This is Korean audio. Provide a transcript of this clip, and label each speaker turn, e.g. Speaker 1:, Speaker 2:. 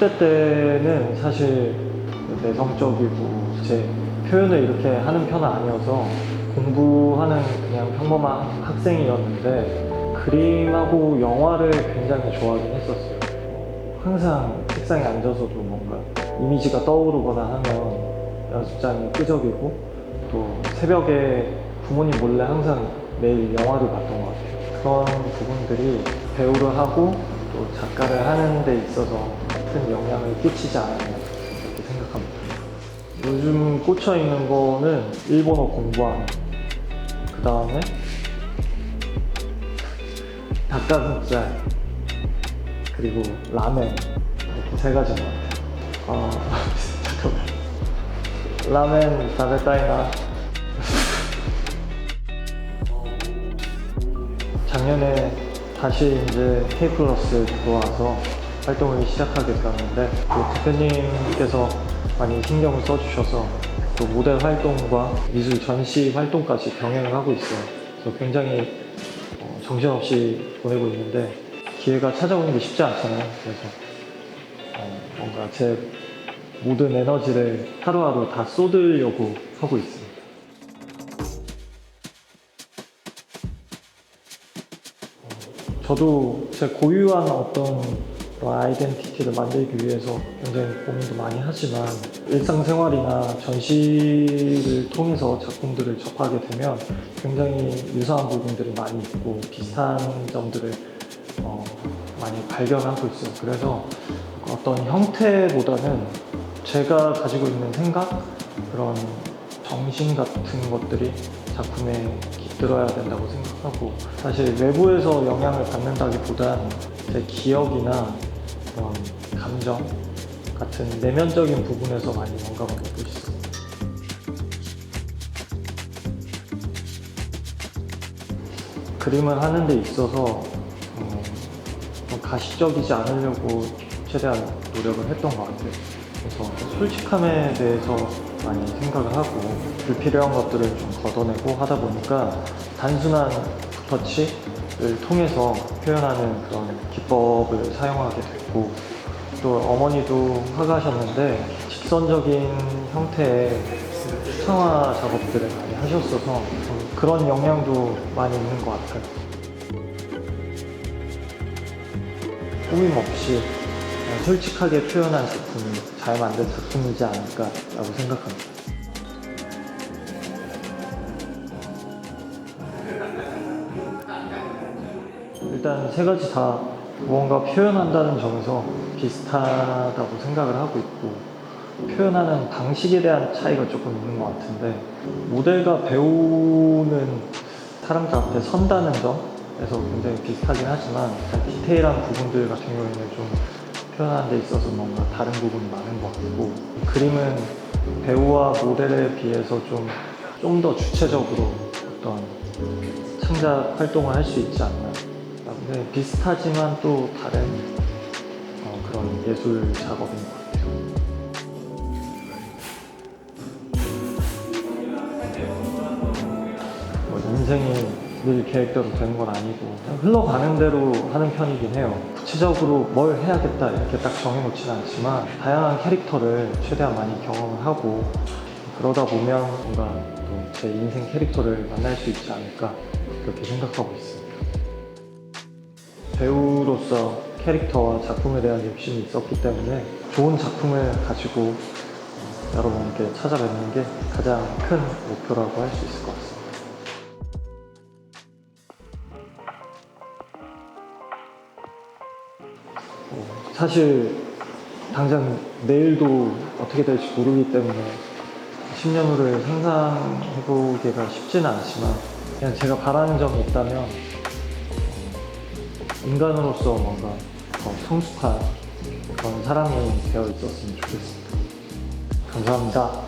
Speaker 1: 20대 때는 사실 내성적이고 제 표현을 이렇게 하는 편은 아니어서 공부하는 그냥 평범한 학생이었는데 그림하고 영화를 굉장히 좋아하긴 했었어요. 항상 책상에 앉아서도 뭔가 이미지가 떠오르거나 하면 연습장이 끄적이고 또 새벽에 부모님 몰래 항상 매일 영화를 봤던 것 같아요. 그런 부분들이 배우를 하고 또 작가를 하는 데 있어서 큰 영향을 끼치지 않았나 이렇게 생각합니다. 요즘 꽂혀 있는 거는 일본어 공부하는 그 다음에 닭가슴살 그리고 라멘 이렇게 세 가지인 것 같아요. 아 잠깐만 라멘 다베타이나 작년에 다시 이제 K 플러스 들어와서 활동을 시작하게 되었는데 또 대표님께서 많이 신경을 써주셔서 또 모델 활동과 미술 전시 활동까지 병행을 하고 있어요. 그래서 굉장히 어, 정신없이 보내고 있는데 기회가 찾아오는 게 쉽지 않잖아요. 그래서 어, 뭔가 제 모든 에너지를 하루하루 다 쏟으려고 하고 있습니다. 저도 제 고유한 어떤 아이덴티티를 만들기 위해서 굉장히 고민도 많이 하지만 일상생활이나 전시를 통해서 작품들을 접하게 되면 굉장히 유사한 부분들이 많이 있고 비슷한 점들을 어, 많이 발견하고 있어요. 그래서 어떤 형태보다는 제가 가지고 있는 생각 그런 정신 같은 것들이 작품에 깃들어야 된다고 생각하고 사실 외부에서 영향을 받는다기보단 제 기억이나 그런 감정 같은 내면적인 부분에서 많이 뭔가가 먹고 있어요. 그림을 하는 데 있어서 어, 좀 가시적이지 않으려고 최대한 노력을 했던 것 같아요. 그래서 솔직함에 대해서 많이 생각을 하고 불필요한 것들을 좀 걷어내고 하다 보니까 단순한 붓터치 를 통해서 표현하는 그런 기법을 사용하게 됐고 또 어머니도 화가하셨는데 직선적인 형태의 수상화 작업들을 많이 하셨어서 좀 그런 영향도 많이 있는 것 같아요. 꾸밈 없이 솔직하게 표현한 작품이 잘 만든 작품이지 않을까라고 생각합니다. 일단 세 가지 다 무언가 표현한다는 점에서 비슷하다고 생각을 하고 있고 표현하는 방식에 대한 차이가 조금 있는 것 같은데 모델과 배우는 사람들 앞에 선다는 점에서 굉장히 비슷하긴 하지만 디테일한 부분들 같은 경우에는 좀 표현하는 데 있어서 뭔가 다른 부분이 많은 것 같고 그림은 배우와 모델에 비해서 좀 좀 더 주체적으로 어떤 창작 활동을 할 수 있지 않나 네, 비슷하지만 또 다른 어, 그런 예술 작업인 것 같아요. 뭐 인생이 늘 계획대로 되는 건 아니고 그냥 흘러가는 대로 하는 편이긴 해요. 구체적으로 뭘 해야겠다 이렇게 딱 정해놓지는 않지만 다양한 캐릭터를 최대한 많이 경험을 하고 그러다 보면 뭔가 또 제 인생 캐릭터를 만날 수 있지 않을까 그렇게 생각하고 있습니다. 배우로서 캐릭터와 작품에 대한 욕심이 있었기 때문에 좋은 작품을 가지고 어, 여러분께 찾아뵙는 게 가장 큰 목표라고 할 수 있을 것 같습니다. 어, 사실 당장 내일도 어떻게 될지 모르기 때문에 10년 후를 상상해보기가 쉽지는 않지만 그냥 제가 바라는 점이 있다면 인간으로서 뭔가 더 성숙한 그런 사람이 되어 있었으면 좋겠습니다. 감사합니다.